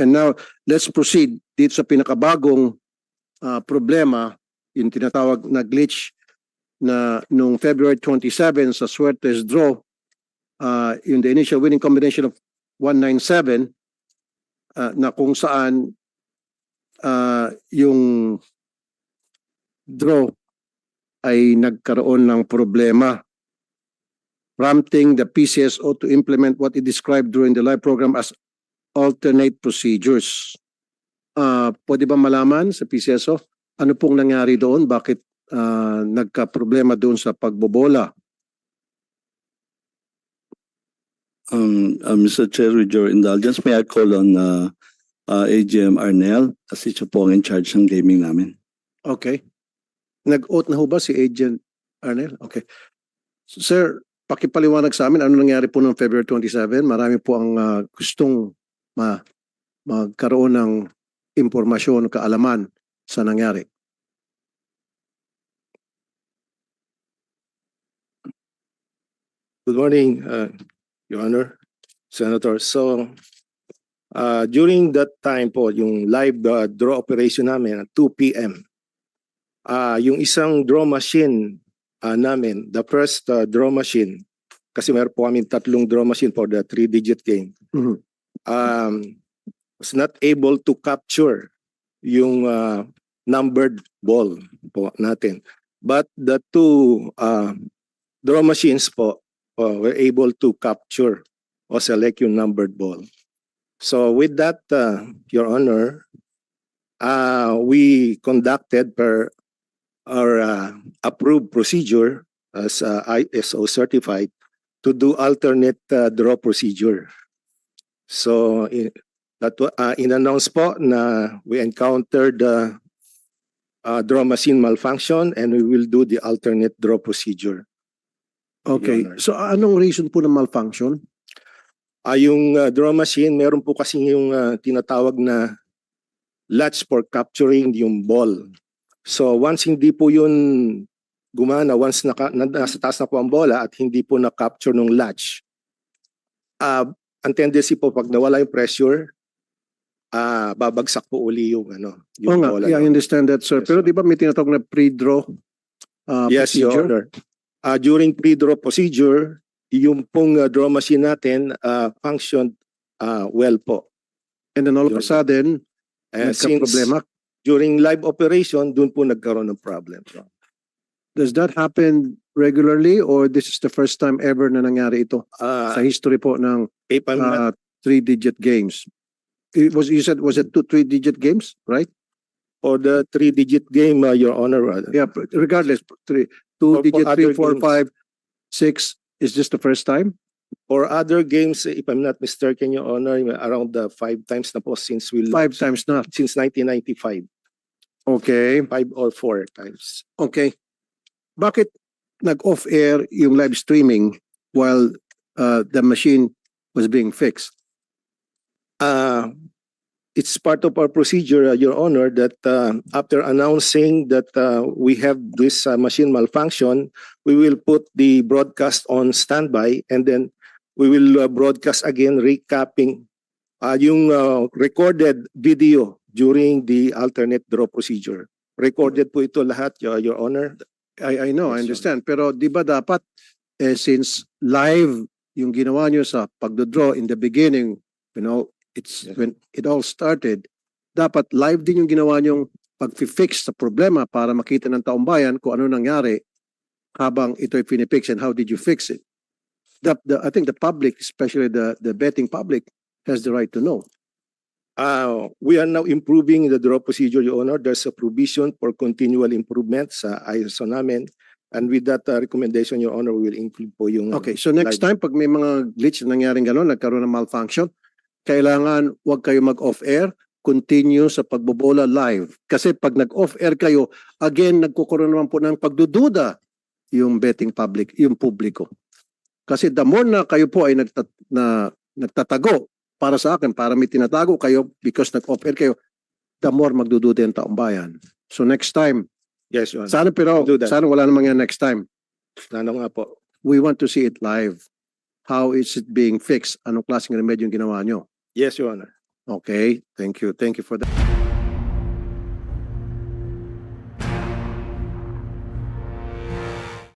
And now, let's proceed dito sa pinakabagong ah, problema, yung tinatawag na glitch na nung February 27 sa Suertes draw, uh, yung the initial winning combination of 197 ah, na kung saan ah, yung draw ay nagkaroon ng problema prompting the PCSO to implement what it described during the live program as alternate procedures. Ah, pwede ba malaman sa PCSO ano pong nangyari doon? Bakit ah, nagka-problema doon sa pagbobola? Um, uh, Mr. Chair, with your indulgence, may I call on uh, uh, AGM Arnel kasi siya po ang in charge ng gaming namin. Okay. Nag-oath na ho ba si Agent Arnel? Okay. Sir, pakipaliwanag sa amin ano nangyari po noong February 27. Marami po ang ah, gustong ma magkaroon ng impormasyon o kaalaman sa nangyari. Good morning, uh, Your Honor, Senator. So, uh, during that time po, yung live uh, draw operation namin at 2 p.m., uh, yung isang draw machine uh, namin, the first uh, draw machine, kasi meron po kami tatlong draw machine for the three-digit game, Mhm. Um, was not able to capture yung uh, numbered ball po natin. But the two uh, draw machines po uh, were able to capture or select yung numbered ball. So with that, uh, Your Honor, uh, we conducted per our uh, approved procedure as uh, ISO certified to do alternate uh, draw procedure. So that uh, in-announce po na we encountered uh, uh, draw machine malfunction and we will do the alternate draw procedure. Okay. Your Honor. So anong reason po ng malfunction? Ah, yung uh, draw machine, meron po kasi yung uh, tinatawag na latch for capturing yung ball. So once hindi po yun gumana, once naka, na, nasa taas na po ang bola at hindi po na-capture ng latch, ah ang tendency po pag nawala yung pressure, ah babagsak po uli yung ano, Oo yung nga, bola. yeah, I understand that, sir. Yes, Pero sir. di ba may tinatawag na pre-draw uh, Yes, Your procedure? Honor. Ah, during pre-draw procedure, yung pong uh, draw machine natin ah, functioned ah, well po. And then all of a Your- sudden, And since nagka-problema. during live operation, dun po nagkaroon ng problem. Does that happen regularly or this is the first time ever na nangyari ito Ah, sa history po ng if I'm not uh, three-digit games? It was, you said, was it two, three-digit games, right? for the three-digit game, uh, Your Honor, uh, Yeah, but regardless, three, two-digit, for three, other four, games. five, six, is this the first time? for other games, if I'm not mistaken, Your Honor, around the five times na po since we Five times na. since 1995, Okay, five or four times. okay. Bakit nag-off air yung live streaming while uh, the machine was being fixed? Uh, it's part of our procedure, uh, Your Honor, that uh, after announcing that uh, we have this uh, machine malfunction, we will put the broadcast on standby and then we will uh, broadcast again recapping uh, yung uh, recorded video during the alternate draw procedure. Recorded po ito lahat, Your, Your Honor. I, I know, I understand. Pero di ba dapat, eh, since live yung ginawa nyo sa pagdodraw in the beginning, you know, it's Yes. when it all started, dapat live din yung ginawa nyong pag-fix sa problema para makita ng taong bayan kung ano nangyari habang ito'y pinifix and how did you fix it. The, the, I think the public, especially the, the betting public, has the right to know. Uh, we are now improving the draw procedure, Your Honor. There's a provision for continual improvement sa ISO namin. And with that uh, recommendation, Your Honor, we will include po yung... Okay, so next time, pag may mga glitch na nangyaring gano'n, nagkaroon ng malfunction, kailangan wag kayo mag-off-air, continue sa pagbobola live. Kasi pag nag-off-air kayo, again, nagkukuroon naman po ng pagdududa yung betting public, yung publiko. Kasi the more na kayo po ay nagtat na, nagtatago para sa akin, para may tinatago kayo because nag-off-air kayo, the more magdududa yung taong bayan. So next time, Yes, Your Honor. sana pero, sana wala namang yan next time. Ano nga po. we want to see it live. How is it being fixed? Anong klaseng remedyo yung ginawa nyo? Yes, Your Honor. Okay, thank you. Thank you for that.